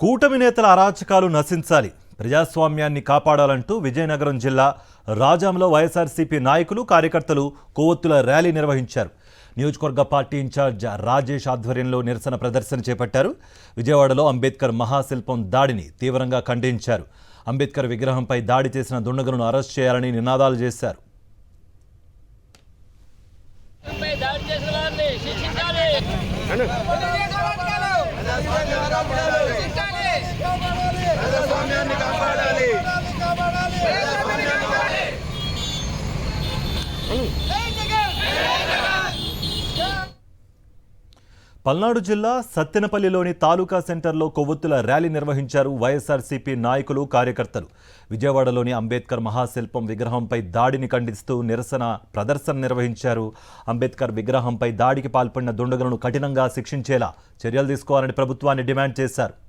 కూటమి నేతల అరాచకాలు నశించాలి. ప్రజాస్వామ్యాన్ని కాపాడాలంటూ విజయనగరం జిల్లా రాజాంలో వైఎస్ఆర్సీపీ నాయకులు కార్యకర్తలు కొవ్వొత్తుల ర్యాలీ నిర్వహించారు. నియోజకవర్గ పార్టీ ఇన్ఛార్జ్ రాజేష్ ఆధ్వర్యంలో నిరసన ప్రదర్శన చేపట్టారు. విజయవాడలో అంబేద్కర్ మహాశిల్పం దాడిని తీవ్రంగా ఖండించారు. అంబేద్కర్ విగ్రహంపై దాడి చేసిన దుండగులను అరెస్ట్ చేయాలని నినాదాలు చేశారు. దాడి చేసిన వారిని శిక్షించాలి పల్నాడు జిల్లా సత్తెనపల్లిలోని తాలూకా సెంటర్లో కొవ్వొత్తుల ర్యాలీ నిర్వహించారు వైఎస్ఆర్సీపీ నాయకులు కార్యకర్తలు. విజయవాడలోని అంబేద్కర్ మహాశిల్పం విగ్రహంపై దాడిని ఖండిస్తూ నిరసన ప్రదర్శన నిర్వహించారు. అంబేద్కర్ విగ్రహంపై దాడికి పాల్పడిన దుండగులను కఠినంగా శిక్షించేలా చర్యలు తీసుకోవాలని ప్రభుత్వాన్ని డిమాండ్ చేశారు.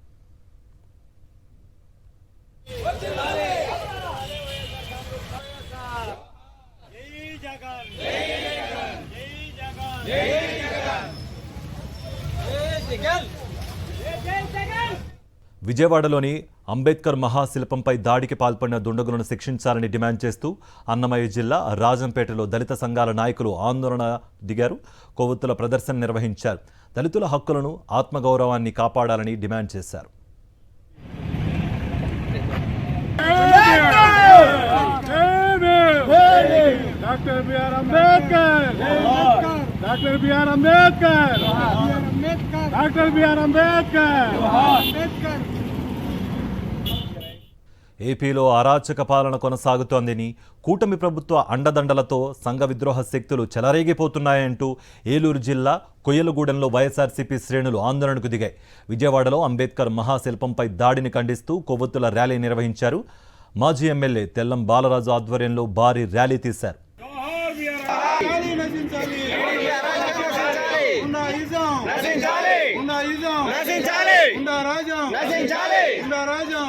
విజయవాడలోని అంబేద్కర్ మహాశిల్పంపై దాడికి పాల్పడిన దుండగులను శిక్షించాలని డిమాండ్ చేస్తూ అన్నమయ్య జిల్లా రాజంపేటలో దళిత సంఘాల నాయకులు ఆందోళన దిగారు కొవ్వొత్తుల ప్రదర్శన నిర్వహించారు. దళితుల హక్కులను ఆత్మగౌరవాన్ని కాపాడాలని డిమాండ్ చేశారు. Doctor BR Ambedkar! Doctor BR Ambedkar doctor BR Ambedkar ఏపీలో అరాచక పాలన కొనసాగుతోందని కూటమి ప్రభుత్వ అండదండలతో సంఘ విద్రోహ శక్తులు చెలరేగిపోతున్నాయంటూ ఏలూరు జిల్లా కొయ్యలగూడెంలో వైఎస్ఆర్సీపీ శ్రేణులు ఆందోళనకు దిగాయి. విజయవాడలో అంబేద్కర్ మహాశిల్పంపై దాడిని ఖండిస్తూ కొవ్వొత్తుల ర్యాలీ నిర్వహించారు మాజీ ఎమ్మెల్యే తెల్లం బాలరాజు ఆధ్వర్యంలో భారీ ర్యాలీ తీశారు. ఉండాయిజం ఉండాయిజం ఉండారాజం. ఉండారాజం.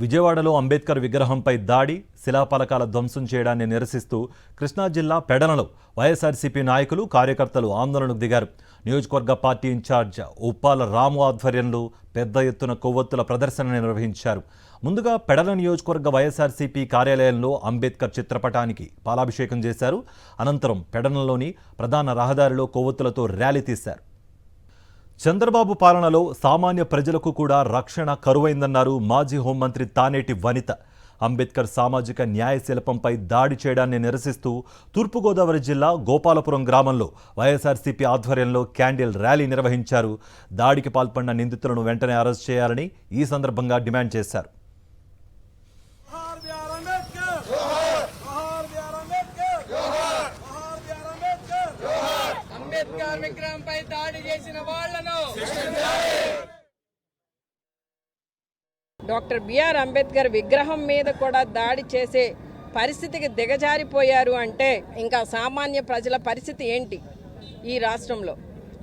విజయవాడలో అంబేద్కర్ విగ్రహంపై దాడి శిలాపలకాల ధ్వంసం చేయడాన్ని నిరసిస్తూ కృష్ణా జిల్లా పెడనలో వైఎస్ఆర్సీపీ నాయకులు కార్యకర్తలు ఆందోళనకు దిగారు. నియోజకవర్గ పార్టీ ఇన్ఛార్జ్ ఉప్పాల రాము ఆధ్వర్యంలో పెద్ద ఎత్తున కొవ్వొత్తుల ప్రదర్శన నిర్వహించారు. ముందుగా పెడల నియోజకవర్గ వైఎస్ఆర్సీపీ కార్యాలయంలో అంబేద్కర్ చిత్రపటానికి పాలాభిషేకం చేశారు. అనంతరం పెడనలోని ప్రధాన రహదారిలో కొవ్వొత్తులతో ర్యాలీ తీశారు. చంద్రబాబు పాలనలో సామాన్య ప్రజలకు కూడా రక్షణ కరువైందన్నారు మాజీ హోంమంత్రి తానేటి వనిత. అంబేద్కర్ సామాజిక న్యాయ శిల్పంపై దాడి చేయడాన్ని నిరసిస్తూ తూర్పుగోదావరి జిల్లా గోపాలపురం గ్రామంలో వైఎస్ఆర్సీపీ ఆధ్వర్యంలో క్యాండిల్ ర్యాలీ నిర్వహించారు. దాడికి పాల్పడిన నిందితులను వెంటనే అరెస్ట్ చేయాలని ఈ సందర్భంగా డిమాండ్ చేశారు. విక్రమ్ పై దాడి చేసిన బిఆర్ అంబేద్కర్ జోహార్ బిఆర్ అంబేద్కర్ అంబేద్కర్ విగ్రహంపై దాడి చేసిన వాళ్ళను డాక్టర్ బిఆర్ అంబేద్కర్ విగ్రహం మీద కూడా దాడి చేసే పరిస్థితికి దిగజారిపోయారు అంటే ఇంకా సామాన్య ప్రజల పరిస్థితి ఏంటి ఈ రాష్ట్రంలో?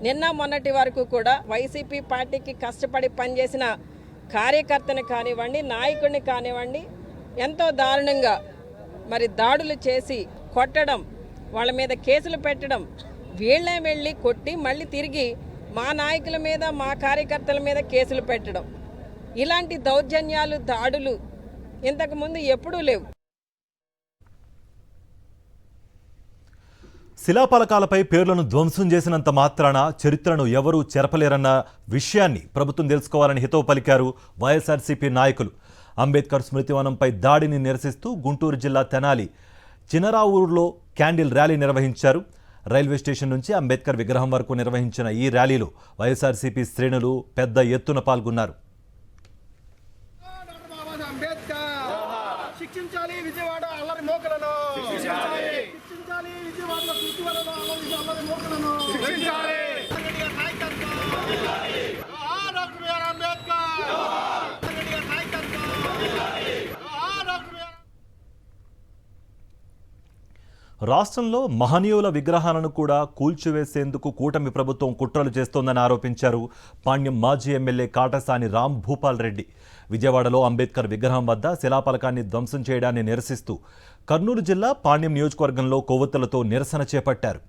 నిన్న మొన్నటి వరకు కూడా వైసీపీ పార్టీకి కష్టపడి పనిచేసిన కార్యకర్తని కానివ్వండి నాయకుడిని కానివ్వండి ఎంతో దారుణంగా మరి దాడులు చేసి కొట్టడం వాళ్ళ మీద కేసులు పెట్టడం వీళ్ళే వెళ్ళి కొట్టి మళ్ళీ తిరిగి మా నాయకుల మీద మా కార్యకర్తల మీద కేసులు పెట్టడం. ఇలాంటి దౌర్జన్యాలు దాడులు ఇంతకుముందు ఎప్పుడూ లేవు. శిలాఫలకాలపై పేర్లను ధ్వంసం చేసినంత మాత్రాన చరిత్రను ఎవరూ చెరపలేరన్న విషయాన్ని ప్రభుత్వం తెలుసుకోవాలని హితవు పలికారు వైఎస్ఆర్సీపీ నాయకులు. అంబేద్కర్ స్మృతివనంపై దాడిని నిరసిస్తూ గుంటూరు జిల్లా తెనాలి చినరావూరులో క్యాండిల్ ర్యాలీ నిర్వహించారు. రైల్వే స్టేషన్ నుంచి అంబేద్కర్ విగ్రహం వరకు నిర్వహించిన ఈ ర్యాలీలో వైఎస్ఆర్సీపీ శ్రేణులు పెద్ద ఎత్తున పాల్గొన్నారు డాక్టర్ బాబాసాహెబ్ అంబేద్కర్ శిక్షించాలి విజయవాడ అల్లరి మోకలను శిక్షించాలి అల్లరి మోకలను రాష్ట్రంలో మహనీయుల విగ్రహాలను కూడా కూల్చివేసేందుకు కూటమి ప్రభుత్వం కుట్రలు చేస్తోందని ఆరోపించారు పాణ్యం మాజీ ఎమ్మెల్యే కాటసాని రామ్ భూపాల్ రెడ్డి. విజయవాడలో అంబేద్కర్ విగ్రహం వద్ద శిలాఫలకాన్ని ధ్వంసం చేయడాన్ని నిరసిస్తూ కర్నూలు జిల్లా పాణ్యం నియోజకవర్గంలో కొవ్వొత్తులతో నిరసన చేపట్టారు.